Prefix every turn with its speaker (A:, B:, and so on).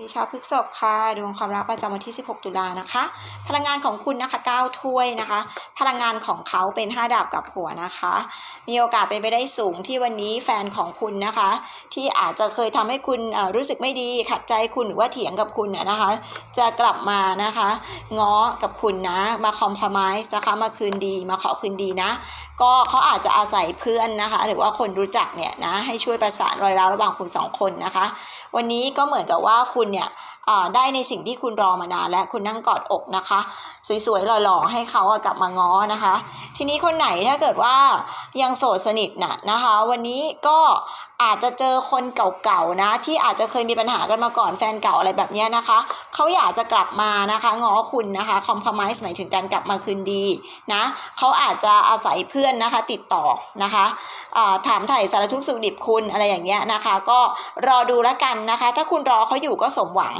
A: ดีชาวพฤษภค่ะดวงความรักประจำวันที่ 16 ตุลานะคะ พลังงานของคุณนะคะ9ถ้วยนะคะ พลังงานของเขาเป็น 5ดาบกับหัวนะคะ มีโอกาสเป็นไปได้สูงที่วันนี้แฟนของคุณนะคะ ที่อาจจะเคยทำให้คุณรู้สึกไม่ดีขัดใจคุณหรือว่าเถียงกับคุณนะคะ จะกลับมานะคะง้อกับคุณนะมาคอมพม i s e นะคะมาคืนดีมาขอคืนดีนะ ก็เขาอาจจะอาศัยเพื่อนนะคะ หรือว่าคนรู้จักเนี่ยนะให้ช่วยประสานรอยร้าวระหว่างคุณสองคนนะคะ วันนี้ก็เหมือนกับว่าคุณเนี่ยได้ในสิ่งที่คุณรอมานานและคุณนั่งกอดอกนะคะ สวยๆหล่อๆให้เขากลับมาง้อนะคะ ทีนี้คนไหนถ้าเกิดว่ายังโสดสนิทน่ะนะคะ วันนี้ก็อาจจะเจอคนเก่าๆนะ ที่อาจจะเคยมีปัญหากันมาก่อนแฟนเก่าอะไรแบบนี้นะคะเขาอยากจะกลับมานะคะง้อคุณนะคะคอมพ o ม i s e หมายถึงการกลับมาคืนดีนะเขาอาจจะอาศัยเพื่อนนะคะติดต่อนะคะถามถ่ายสารทุกสุขดิบคุณอะไรอย่างเงี้ยนะคะ ก็รอดูแล้วกันนะคะ ถ้าคุณรอเขาอยู่ก็สมหวัง